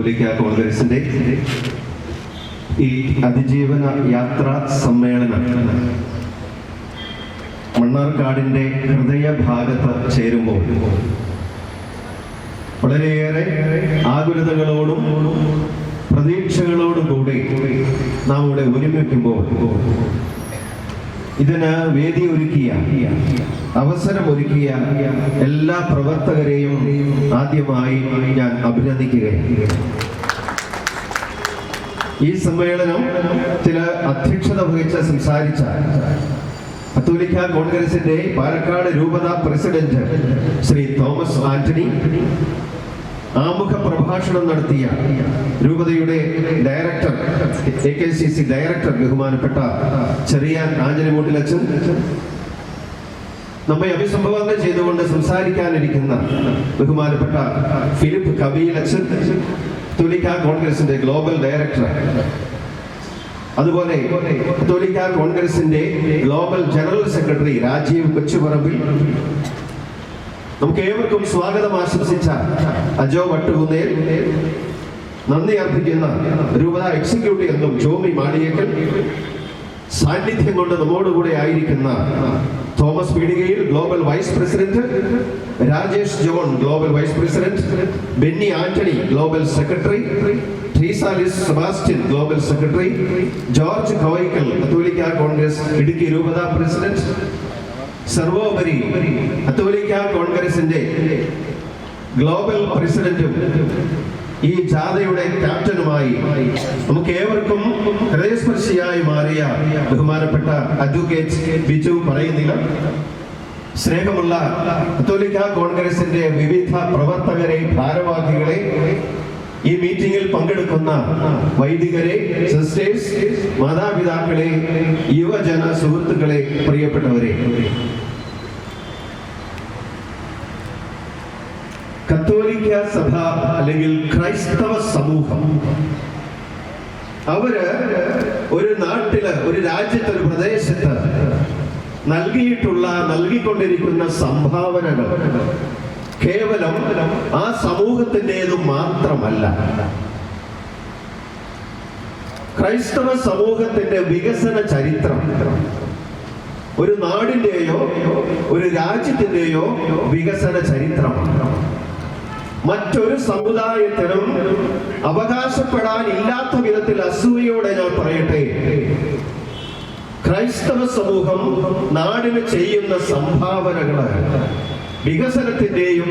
കത്തോലിക്ക കോൺഗ്രസിന്റെ. ഈ അതിജീവന യാത്രാ സമ്മേളനം മണ്ണാർക്കാടിന്റെ ഹൃദയഭാഗത്ത് ചേരുമ്പോൾ വളരെയേറെ ആകുലതകളോടും പ്രതീക്ഷകളോടും കൂടി നാം ഇവിടെ ഒരുമിക്കുമ്പോൾ ഇതിന് വേദി ഒരുക്കിയ അവസരം ഒരുക്കിയ എല്ലാ പ്രവർത്തകരെയും ആദ്യമായി ഞാൻ അഭിനന്ദിക്കുകയാണ്. ഈ സമ്മേളനം ചില അധ്യക്ഷത വഹിച്ച സംസാരിച്ച കത്തോലിക്ക കോൺഗ്രസിന്റെ പാലക്കാട് രൂപത പ്രസിഡന്റ് ശ്രീ തോമസ് ആന്റണി ആമുഖ പ്രഭാഷണം നടത്തിയ രൂപതയുടെ director A K C C director ബഹുമാനപ്പെട്ട ചെറിയാൻ ആഞ്ഞലിമൂട്ടിലച്ചൻ നമ്മെ അഭിസംബോധന ചെയ്തുകൊണ്ട് സംസാരിക്കാനിരിക്കുന്ന ബഹുമാനപ്പെട്ട ഫിലിപ്പ് കബീലച്ചൻ തുലിക്ക കോൺഗ്രസിന്റെ ഗ്ലോബൽ ഡയറക്ടർ. അതുപോലെ കത്തോലിക്ക കോൺഗ്രസിന്റെ global general secretary Rajeev Kochuparambil നമുക്ക് ഏവർക്കും സ്വാഗതം ആശംസിച്ച അജോ വട്ടുകുന്നേൽ നന്ദി അർപ്പിക്കുന്ന രൂപത എക്സിക്യൂട്ടീവ് എന്നും ജോമി മാളിയേക്കൽ സാന്നിധ്യം കൊണ്ട് നമ്മോടുകൂടെ ആയിരിക്കുന്ന Thomas Peedikayil global vice president Rajesh John global vice president Benny Antony global secretary Sebastian global secretary George Kavaikkal കത്തോലിക്ക കോൺഗ്രസ് ഇടുക്കി രൂപതാ പ്രസിഡന്റ് സർവോപരി കത്തോലിക്ക കോൺഗ്രസിന്റെ ഗ്ലോബൽ പ്രസിഡന്റും ഈ ജാഥയുടെ ക്യാപ്റ്റനുമായി നമുക്ക് ഏവർക്കും ഹൃദയസ്പർശിയായി മാറിയ ബഹുമാനപ്പെട്ട അഡ്വക്കേറ്റ് ബിജു പറയുന്നില്ല. സ്നേഹമുള്ള കത്തോലിക്ക കോൺഗ്രസിന്റെ വിവിധ പ്രവർത്തകരെ ഭാരവാഹികളെ ഈ മീറ്റിംഗിൽ പങ്കെടുക്കുന്ന വൈദികരെ സിസ്റ്റേഴ്സ് മാതാപിതാക്കളെ യുവജന സുഹൃത്തുക്കളെ പ്രിയപ്പെട്ടവരെ. കത്തോലിക്ക സഭ അല്ലെങ്കിൽ ക്രൈസ്തവ സമൂഹം. അവർ ഒരു നാട്ടിൽ ഒരു രാജ്യത്ത് ഒരു പ്രദേശത്ത് നൽകിയിട്ടുള്ള നൽകിക്കൊണ്ടിരിക്കുന്ന സംഭാവനകൾ കേവലം ആ സമൂഹത്തിന്റെത് മാത്രമല്ല. ക്രൈസ്തവ സമൂഹത്തിന്റെ വികസന ചരിത്രം ഒരു നാടിന്റെയോ ഒരു രാജ്യത്തിന്റെയോ വികസന ചരിത്രം. മറ്റൊരു സമുദായത്തിനും അവകാശപ്പെടാൻ ഇല്ലാത്ത വിധത്തിൽ അസൂയയോടെ ഞാൻ പറയട്ടെ. ക്രൈസ്തവ സമൂഹം നാടിന് ചെയ്യുന്ന സംഭാവനകൾ വികസനത്തിന്റെയും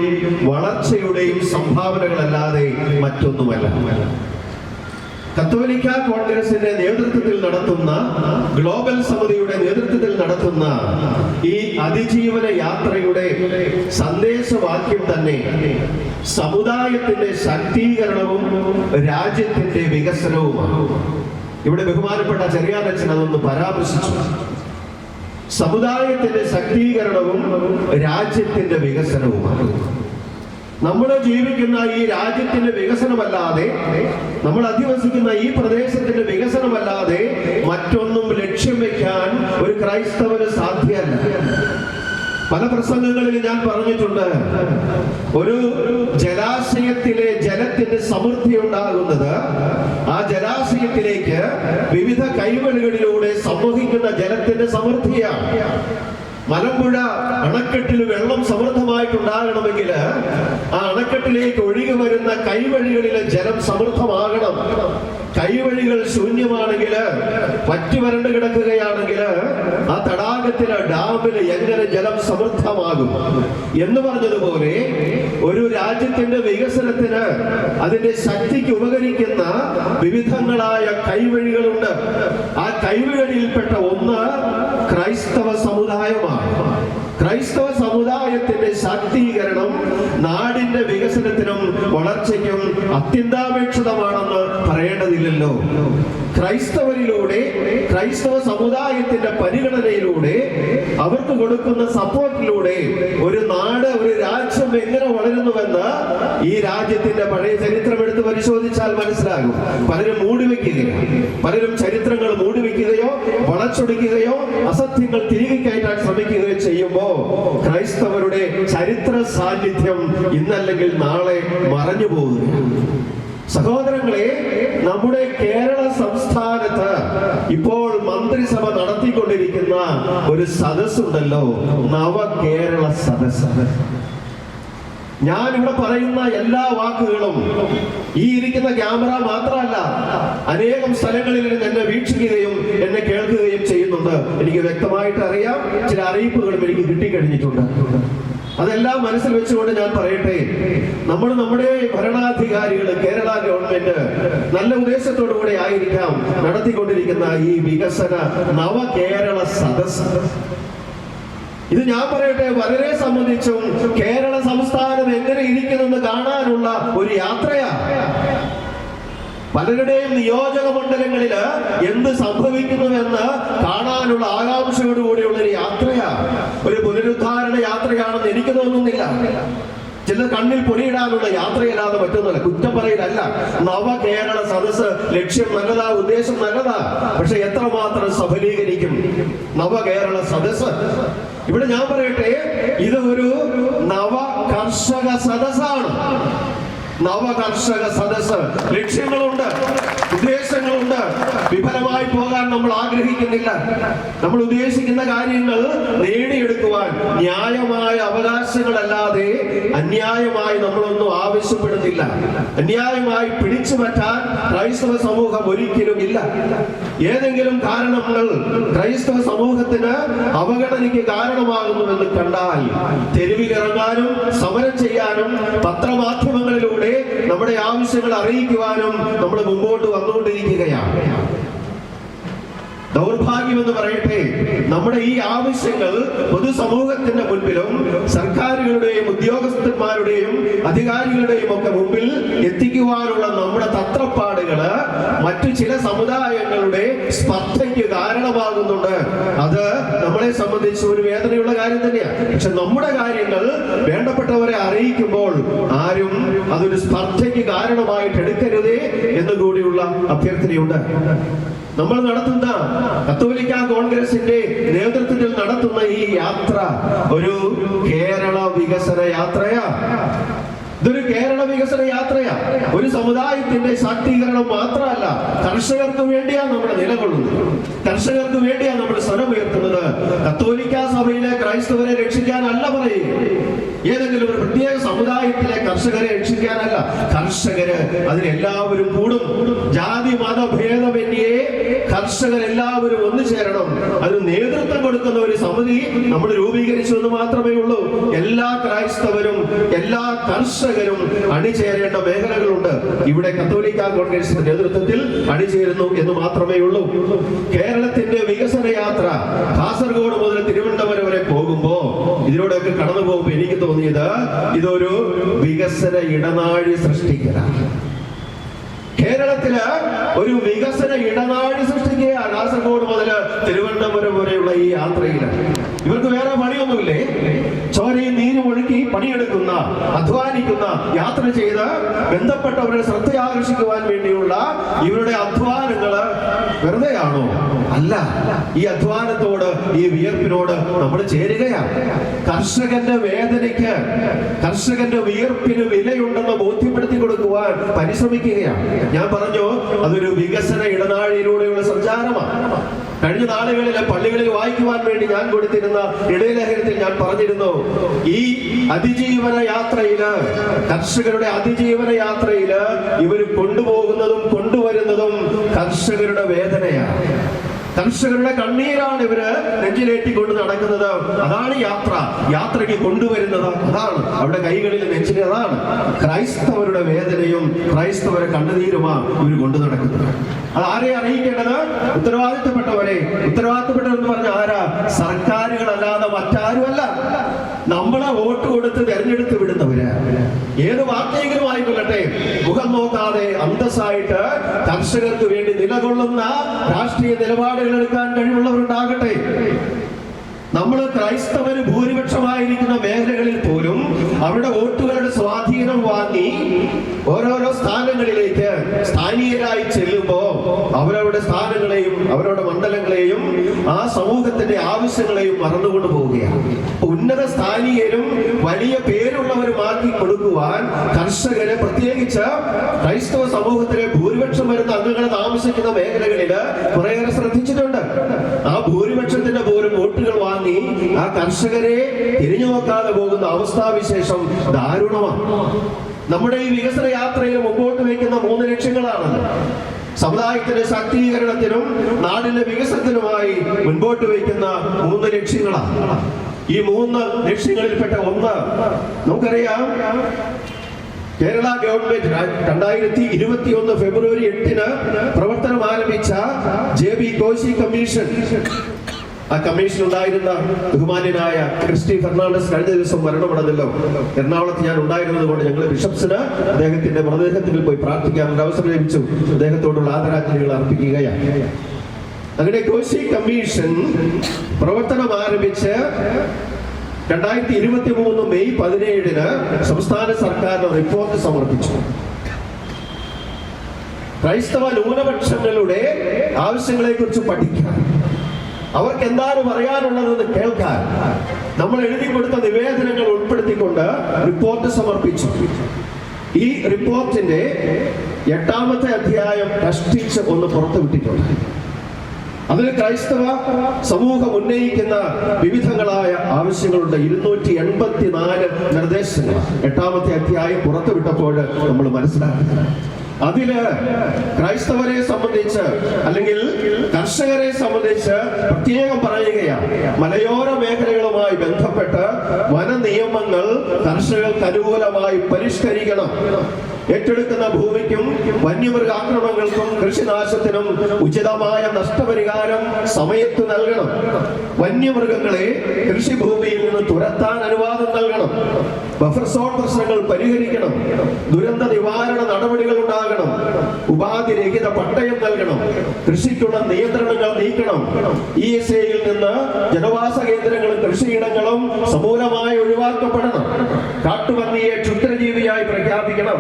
വളർച്ചയുടെയും സംഭാവനകളല്ലാതെ മറ്റൊന്നുമല്ല. കത്തോലിക്ക കോൺഗ്രസിന്റെ നേതൃത്വത്തിൽ നടത്തുന്ന ഗ്ലോബൽ സമിതിയുടെ നേതൃത്വത്തിൽ നടത്തുന്ന ഈ അതിജീവന യാത്രയുടെ സന്ദേശവാക്യം തന്നെ സമുദായത്തിന്റെ ശാക്തീകരണവും രാജ്യത്തിന്റെ വികസനവുമാണ്. ഇവിടെ ബഹുമാനപ്പെട്ട ചെറിയാനച്ഛൻ അതൊന്ന് പരാമർശിച്ചു. സമുദായത്തിന്റെ ശക്തീകരണവും രാജ്യത്തിന്റെ വികസനവുമാണ്. നമ്മൾ ജീവിക്കുന്ന ഈ രാജ്യത്തിന്റെ വികസനമല്ലാതെ നമ്മൾ അധിവസിക്കുന്ന ഈ പ്രദേശത്തിന്റെ വികസനമല്ലാതെ മറ്റൊന്നും ലക്ഷ്യം വെക്കാൻ ഒരു ക്രൈസ്തവന് സാധ്യമല്ല പല പ്രസംഗങ്ങളിൽ ഞാൻ പറഞ്ഞിട്ടുണ്ട്. ഒരു ജലാശയത്തിലെ ജലത്തിന്റെ സമൃദ്ധി ഉണ്ടാകുന്നത് ആ ജലാശയത്തിലേക്ക് വിവിധ കൈവഴികളിലൂടെ സംവഹിക്കുന്ന ജലത്തിന്റെ സമൃദ്ധിയാണ്. മലമ്പുഴ അണക്കെട്ടിൽ വെള്ളം സമൃദ്ധമായിട്ടുണ്ടാകണമെങ്കിൽ ആ അണക്കെട്ടിലേക്ക് ഒഴുകി വരുന്ന കൈവഴികളിലെ ജലം സമൃദ്ധമാകണം. കൈവഴികൾ ശൂന്യമാണെങ്കിൽ പറ്റുവരണ്ട് കിടക്കുകയാണെങ്കിൽ ആ തടാകത്തിലെ ഡാമിൽ എങ്ങനെ ജലം സമൃദ്ധമാകും? എന്ന് പറഞ്ഞതുപോലെ ഒരു രാജ്യത്തിന്റെ വികസനത്തിന് അതിന്റെ ശക്തിക്ക് ഉപകരിക്കുന്ന വിവിധങ്ങളായ കൈവഴികളുണ്ട്. ആ കൈവഴികളിൽപ്പെട്ട ഒന്ന് ക്രൈസ്തവ സമുദായമാണ്. ക്രൈസ്തവ സമുദായത്തിന്റെ ശാക്തീകരണം നാടിന്റെ വികസനത്തിനും വളർച്ചയ്ക്കും അത്യന്താപേക്ഷിതമാണെന്ന് പറയേണ്ടതില്ലല്ലോ. ക്രൈസ്തവരിലൂടെ ക്രൈസ്തവ സമുദായത്തിന്റെ പരിഗണനയിലൂടെ അവർക്ക് കൊടുക്കുന്ന സപ്പോർട്ടിലൂടെ ഒരു നാട് ഒരു രാജ്യം എങ്ങനെ വളരുന്നുവെന്ന് ഈ രാജ്യത്തിന്റെ പഴയ ചരിത്രം എടുത്ത് പരിശോധിച്ചാൽ മനസ്സിലാകും. പലരും മൂടിവെക്കുകയോ പലരും ചരിത്രങ്ങൾ മൂടിവെക്കുകയോ വളച്ചൊടിക്കുകയോ അസത്യങ്ങൾ തിരികെ കയറ്റാൻ ശ്രമിക്കുകയോ ചെയ്യുമ്പോ ക്രൈസ്തവരുടെ ചരിത്ര സാന്നിധ്യം ഇന്നല്ലെങ്കിൽ നാളെ മറഞ്ഞു പോകുകയാണ് സഹോദരങ്ങളെ നമ്മുടെ കേരള സംസ്ഥാനത്ത് ഇപ്പോൾ മന്ത്രിസഭ നടത്തിക്കൊണ്ടിരിക്കുന്ന ഒരു സദസ്സുണ്ടല്ലോ നവ കേരള സദസ്സ്. ഞാൻ ഇവിടെ പറയുന്ന എല്ലാ വാക്കുകളും ഈ ഇരിക്കുന്ന ക്യാമറ മാത്രമല്ല അനേകം സ്ഥലങ്ങളിൽ എന്നെ വീക്ഷിക്കുകയും എന്നെ കേൾക്കുകയും ചെയ്യുന്നുണ്ട്. എനിക്ക് വ്യക്തമായിട്ട് അറിയാം ചില അറിയിപ്പുകളും എനിക്ക് കിട്ടിക്കഴിഞ്ഞിട്ടുണ്ട്. അതെല്ലാം മനസ്സിൽ വെച്ചുകൊണ്ട് ഞാൻ പറയട്ടെ? നമ്മൾ നമ്മുടെ ഭരണാധികാരികൾ കേരള ഗവൺമെന്റ് നല്ല ഉദ്ദേശത്തോടു കൂടെ ആയിരിക്കാം നടത്തിക്കൊണ്ടിരിക്കുന്ന ഈ വികസന നവ കേരള സദസ് ഇത് ഞാൻ പറയട്ടെ വളരെ സംബന്ധിച്ചും കേരള സംസ്ഥാനം എങ്ങനെ ഇരിക്കുന്നെന്ന് കാണാനുള്ള ഒരു യാത്രയാ. പലരുടെയും നിയോജക മണ്ഡലങ്ങളിൽ എന്ത് സംഭവിക്കുന്നുവെന്ന് കാണാനുള്ള ആകാംക്ഷയോടുകൂടിയുള്ള ഒരു യാത്രയാ. ഒരു പുനരുദ്ധാരണ എനിക്ക് തോന്നുന്നില്ല ചില കണ്ണിൽ പൊടിയിടാനുള്ള യാത്രയില്ലാതെ പറ്റുന്നില്ല കുറ്റം പറയലല്ല. നവ കേരള സദസ് ലക്ഷ്യം നല്ലതാ ഉദ്ദേശം നല്ലതാ. പക്ഷെ എത്രമാത്രം സഫലീകരിക്കും നവ കേരള സദസ് ഇവിടെ ഞാൻ പറയട്ടെ ഇത് ഒരു നവ കർഷക സദസ്സാണ്. നവ കർഷക സദസ് ലക്ഷ്യങ്ങളുണ്ട് ഉദ്ദേശങ്ങളുണ്ട്. വിഫലമായി പോകാൻ നമ്മൾ ആഗ്രഹിക്കുന്നില്ല. നമ്മൾ ഉദ്ദേശിക്കുന്ന കാര്യങ്ങൾ നേടിയെടുക്കുവാൻ ന്യായമായ അവകാശങ്ങളല്ലാതെ അന്യായമായി നമ്മളൊന്നും ആവശ്യപ്പെടുന്നില്ല. അന്യായമായി പിടിച്ചു പറ്റാൻ ക്രൈസ്തവ സമൂഹം ഒരിക്കലും ഇല്ല. ഏതെങ്കിലും കാരണങ്ങൾ ക്രൈസ്തവ സമൂഹത്തിന് അവഗണനയ്ക്ക് കാരണമാകുന്നുവെന്ന് കണ്ടാൽ തെരുവിലിറങ്ങാനും സമരം ചെയ്യാനും പത്രമാധ്യമങ്ങളിലൂടെ നമ്മുടെ ആവശ്യങ്ങൾ അറിയിക്കുവാനും നമ്മൾ മുമ്പോട്ട് വന്നുകൊണ്ടിരിക്കുകയാണ്. ദൗർഭാഗ്യമെന്ന് പറയട്ടെ. നമ്മുടെ ഈ ആവശ്യങ്ങൾ പൊതുസമൂഹത്തിന്റെ മുൻപിലും സർക്കാരുകളുടെയും ഉദ്യോഗസ്ഥന്മാരുടെയും അധികാരികളുടെയും ഒക്കെ മുമ്പിൽ എത്തിക്കുവാനുള്ള നമ്മുടെ തത്രപ്പാടുകൾ മറ്റു ചില സമുദായങ്ങളുടെ സ്പർദ്ധയ്ക്ക് കാരണമാകുന്നുണ്ട്. അത് നമ്മളെ സംബന്ധിച്ച് ഒരു വേദനയുള്ള കാര്യം തന്നെയാണ് പക്ഷെ നമ്മുടെ കാര്യങ്ങൾ വേണ്ടപ്പെട്ടവരെ അറിയിക്കുമ്പോൾ ആരും അതൊരു സ്പർദ്ധയ്ക്ക് കാരണമായിട്ട് എടുക്കരുതേ എന്നുകൂടിയുള്ള അഭ്യർത്ഥനയുണ്ട്. നമ്മൾ നടത്തുന്ന കത്തോലിക്ക കോൺഗ്രസിന്റെ നേതൃത്വത്തിൽ നടത്തുന്ന ഈ യാത്ര ഒരു കേരള വികസന യാത്രയാ. ഇതൊരു കേരള വികസന യാത്രയാ. ഒരു സമുദായത്തിന്റെ ശാക്തീകരണം മാത്രമല്ല കർഷകർക്ക് വേണ്ടിയാണ് നമ്മൾ നിലകൊള്ളുന്നത്. കർഷകർക്ക് വേണ്ടിയാണ് നമ്മൾ സ്വരം ഉയർത്തുന്നത് കത്തോലിക്ക സഭയിലെ ക്രൈസ്തവരെ രക്ഷിക്കാനല്ല പറയുക ഏതെങ്കിലും ഒരു പ്രത്യേക സമുദായത്തിലെ കർഷകരെ രക്ഷിക്കാനല്ല. കർഷകര് അതിനെല്ലാവരും കൂടും. ജാതി മത ഭേദമന്യേ കർഷകരെല്ലാവരും ഒന്നു ചേരണം. അതിന് നേതൃത്വം കൊടുക്കുന്ന ഒരു സമിതി നമ്മൾ രൂപീകരിച്ചു എന്ന് മാത്രമേ ഉള്ളൂ. എല്ലാ ക്രൈസ്തവരും എല്ലാ കർഷകരും അണിചേരേണ്ട മേഖലകളുണ്ട്. ഇവിടെ കത്തോലിക്ക കോൺഗ്രസിന്റെ നേതൃത്വത്തിൽ അണിചേരുന്നു എന്ന് മാത്രമേ ഉള്ളൂ. കേരളത്തിന്റെ വികസന യാത്ര കാസർഗോഡ് മുതൽ തിരുവനന്തപുരം വരെ പോകുമ്പോ ഇതിലൂടെയൊക്കെ കടന്നു തോന്നിയത് ഇതൊരു വികസന ഇടനാഴി സൃഷ്ടിക്കലാണ്. കേരളത്തിൽ ഒരു വികസന ഇടനാഴി സൃഷ്ടിക്കുക കാസർഗോഡ് മുതൽ തിരുവനന്തപുരം വരെയുള്ള ഈ യാത്രയിൽ ഇവർക്ക് വേറെ പണിയൊന്നുമില്ലേ? ചോരയും നീരും ഒഴുക്കി പണിയെടുക്കുന്ന അധ്വാനിക്കുന്ന യാത്ര ചെയ്ത് ബന്ധപ്പെട്ടവരെ ശ്രദ്ധ ആകർഷിക്കുവാൻ വേണ്ടിയുള്ള ഇവരുടെ അധ്വാനങ്ങൾ വെറുതെയാണോ? അല്ല ഈ അധ്വാനത്തോട് ഈ വിയർപ്പിനോട് നമ്മൾ ചേരുകയാണ്. കർഷകന്റെ വേദനയ്ക്ക് കർഷകന്റെ വിയർപ്പിന് വിലയുണ്ടെന്ന് ബോധ്യപ്പെടുത്തി കൊടുക്കുവാൻ പരിശ്രമിക്കുകയാണ്. ഞാൻ പറഞ്ഞു അതൊരു വികസന ഇടനാഴിയിലൂടെയുള്ള സഞ്ചാരമാണ്. കഴിഞ്ഞ നാളുകളിലെ പള്ളികളിൽ വായിക്കുവാൻ വേണ്ടി ഞാൻ കൊടുത്തിരുന്ന ഇടയലേഖനത്തിൽ ഞാൻ പറഞ്ഞിരുന്നു ഈ അതിജീവന യാത്രയിൽ കർഷകരുടെ അതിജീവന യാത്രയിൽ ഇവർ കൊണ്ടുപോകുന്നതും കൊണ്ടുവരുന്നതും കർഷകരുടെ വേദനയാണ്. കർഷകരുടെ കണ്ണീരാണ് ഇവർ നെഞ്ചിലേറ്റിക്കൊണ്ട് നടക്കുന്നത്. അതാണ് യാത്ര. യാത്രയ്ക്ക് കൊണ്ടുവരുന്നത് അതാണ്. അവരുടെ കൈകളിൽ നെഞ്ചിന് അതാണ്. ക്രൈസ്തവരുടെ വേദനയും ക്രൈസ്തവരെ കണ്ണുനീരുമാണ് ഇവർ കൊണ്ടു നടക്കുന്നത്. അത് ആരെ അറിയിക്കേണ്ടത്? ഉത്തരവാദിത്തപ്പെട്ടവരെ ഉത്തരവാദിത്തപ്പെട്ടവരെന്ന് പറഞ്ഞ ആരാ? സർക്കാരുകളല്ലാതെ മറ്റാരുമല്ല. നമ്മളെ വോട്ട് കൊടുത്ത് തെരഞ്ഞെടുത്ത് വിടുന്നവര്. ഏത് വാർത്തയെങ്കിലും ആയിക്കൊള്ളട്ടെ. മുഖം നോക്കാതെ അന്തസ്സായിട്ട് കർഷകർക്ക് വേണ്ടി നിലകൊള്ളുന്ന രാഷ്ട്രീയ നിലപാടുകൾ എടുക്കാൻ കഴിവുള്ളവരുണ്ടാകട്ടെ. നമ്മൾ ക്രൈസ്തവര് ഭൂരിപക്ഷമായിരിക്കുന്ന മേഖലകളിൽ പോലും അവരുടെ വോട്ടുകളുടെ സ്വാധീനം വാങ്ങി ഓരോരോ സ്ഥാനങ്ങളിലേക്ക് സ്ഥാനീയരായി ചെല്ലുമ്പോ അവരവരുടെ സ്ഥാനങ്ങളെയും അവരുടെ മണ്ഡലങ്ങളെയും ആ സമൂഹത്തിന്റെ ആവശ്യങ്ങളെയും മറന്നുകൊണ്ട് പോവുകയാണ്. ഉന്നത സ്ഥാനീയരും വലിയ പേരുള്ളവരുമാക്കി കൊടുക്കുവാൻ കർഷകരെ പ്രത്യേകിച്ച് ക്രൈസ്തവ സമൂഹത്തിലെ ഭൂരിപക്ഷം വരുന്ന അംഗങ്ങൾ താമസിക്കുന്ന മേഖലകളിൽ കുറേയേറെ ശ്രദ്ധിച്ചിട്ടുണ്ട്. ആ ഭൂരിപക്ഷത്തിന്റെ പോലും വോട്ടുകൾ വാങ്ങി ആ കർഷകരെ തിരിഞ്ഞു നോക്കാതെ പോകുന്ന അവസ്ഥാവിശേഷം ദാരുണമാണ്. നമ്മുടെ ഈ വികസന യാത്രയിൽ മുമ്പോട്ട് വയ്ക്കുന്ന മൂന്ന് ലക്ഷ്യങ്ങളാണല്ലോ സമുദായത്തിന്റെ ശാക്തീകരണത്തിനും നാടിന്റെ വികസനത്തിനുമായി മുൻപോട്ട് വയ്ക്കുന്ന മൂന്ന് ലക്ഷ്യങ്ങളാണ്. ഈ മൂന്ന് ലക്ഷ്യങ്ങളിൽപ്പെട്ട ഒന്ന് നമുക്കറിയാം. കേരള ഗവൺമെന്റ് രണ്ടായിരത്തി ഇരുപത്തി ഒന്ന് ഫെബ്രുവരി എട്ടിന് പ്രവർത്തനം ആരംഭിച്ച ജെ ബി കോശി കമ്മീഷൻ. ആ കമ്മീഷൻ ഉണ്ടായിരുന്ന ബഹുമാന്യനായ ക്രിസ്റ്റി ഫെർണാണ്ടസ് കഴിഞ്ഞ ദിവസം മരണമടഞ്ഞല്ലോ. എറണാകുളത്ത് ഞാൻ ഉണ്ടായിരുന്നത് കൊണ്ട് ഞങ്ങൾ ബിഷപ്സിന് അദ്ദേഹത്തിന്റെ മൃതദേഹത്തിൽ പോയി പ്രാർത്ഥിക്കാനുള്ള അവസരം ലഭിച്ചു. അദ്ദേഹത്തോടുള്ള ആദരാഞ്ജലികൾ അർപ്പിക്കുകയാണ്. അങ്ങനെ കോശി കമ്മീഷൻ പ്രവർത്തനം ആരംഭിച്ച് രണ്ടായിരത്തി ഇരുപത്തി മൂന്ന് മെയ് പതിനേഴിന് സംസ്ഥാന സർക്കാരിന് റിപ്പോർട്ട് സമർപ്പിച്ചു. ക്രൈസ്തവ ന്യൂനപക്ഷങ്ങളുടെ ആവശ്യങ്ങളെ കുറിച്ച് പഠിക്കാൻ അവർക്ക് എന്താണ് പറയാനുള്ളതെന്ന് കേൾക്കാൻ നമ്മൾ എഴുതി കൊടുത്ത നിവേദനങ്ങൾ ഉൾപ്പെടുത്തിക്കൊണ്ട് റിപ്പോർട്ട് സമർപ്പിച്ചു. ഈ റിപ്പോർട്ടിന്റെ എട്ടാമത്തെ അധ്യായം കഷ്ടിച്ച് ഒന്ന് പുറത്തുവിട്ടിട്ടുണ്ട്. അതിൽ ക്രൈസ്തവ സമൂഹം ഉന്നയിക്കുന്ന വിവിധങ്ങളായ ആവശ്യങ്ങളുണ്ട് ഇരുന്നൂറ്റി എൺപത്തിനാല് നിർദ്ദേശങ്ങൾ എട്ടാമത്തെ അധ്യായം പുറത്തുവിട്ടപ്പോൾ നമ്മൾ മനസ്സിലാക്കുന്നത് അതിൽ ക്രൈസ്തവരെ സംബന്ധിച്ച് അല്ലെങ്കിൽ കർഷകരെ സംബന്ധിച്ച് പ്രത്യേകം പറയുകയാണ്. മലയോര മേഖലകളുമായി ബന്ധപ്പെട്ട് വന നിയമങ്ങൾ കർഷകർക്ക് അനുകൂലമായി പരിഷ്കരിക്കണം. ഏറ്റെടുക്കുന്ന ഭൂമിക്കും വന്യമൃഗ ആക്രമണങ്ങൾക്കും കൃഷിനാശത്തിനും ഉചിതമായ നഷ്ടപരിഹാരം സമയത്ത് നൽകണം. വന്യമൃഗങ്ങളെ കൃഷിഭൂമിയിൽ നിന്ന് തുരത്താൻ അനുവാദം നൽകണം. ബഫർ സോൺ പ്രശ്നങ്ങൾ പരിഹരിക്കണം. ദുരന്ത നിവാരണ നടപടികൾ ഉണ്ടാകണം. ഉപാധി രഹിത പട്ടയം നൽകണം. കൃഷിക്കുള്ള നിയന്ത്രണങ്ങൾ നീക്കണം. ഇ എസ് എയിൽ നിന്ന് ജനവാസ കേന്ദ്രങ്ങളും കൃഷിയിടങ്ങളും സമൂലമായി ഒഴിവാക്കപ്പെടണം. കാട്ടുപന്നിയെ ക്ഷുദ്രജീവിയായി പ്രഖ്യാപിക്കണം.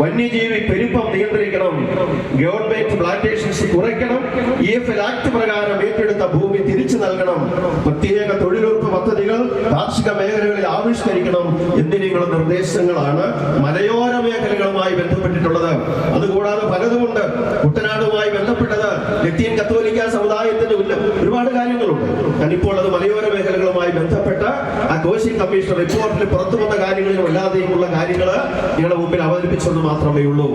വന്യജീവി പെരുപ്പം നിയന്ത്രിക്കണം. ഗവൺമെന്റ് പ്ലാന്റേഷൻസ് കുറയ്ക്കണം. ഇ എഫ് എൽ ആക്ട് പ്രകാരം ഏറ്റെടുത്ത ഭൂമി തിരിച്ചു നൽകണം. പ്രത്യേക തൊഴിലുറപ്പ് പദ്ധതികൾ കാർഷിക മേഖലകളിൽ ആവിഷ്കരിക്കണം എന്നിങ്ങനെയുള്ള നിർദ്ദേശങ്ങളാണ് മലയോര മേഖലകളുമായി ബന്ധപ്പെട്ടിട്ടുള്ളത്. അതുകൂടാതെ പലതുമുണ്ട്. കുട്ടനാടുമായി ബന്ധപ്പെട്ടത് ലത്തീൻ കത്തോലിക്ക സമുദായത്തിന്റെ ഉന്ന- ഒരുപാട് കാര്യങ്ങളുണ്ട് ഞാൻ ഇപ്പോൾ അത് മലയോര മേഖലകളുമായി ബന്ധപ്പെട്ട ആ കോശി കമ്മീഷൻ റിപ്പോർട്ടിൽ പുറത്തു വന്ന കാര്യങ്ങളിലും അല്ലാതെയുമുള്ള കാര്യങ്ങൾ നിങ്ങളുടെ മുമ്പിൽ അവതരിപ്പിച്ചെന്ന് മാത്രമേ ഉള്ളൂ.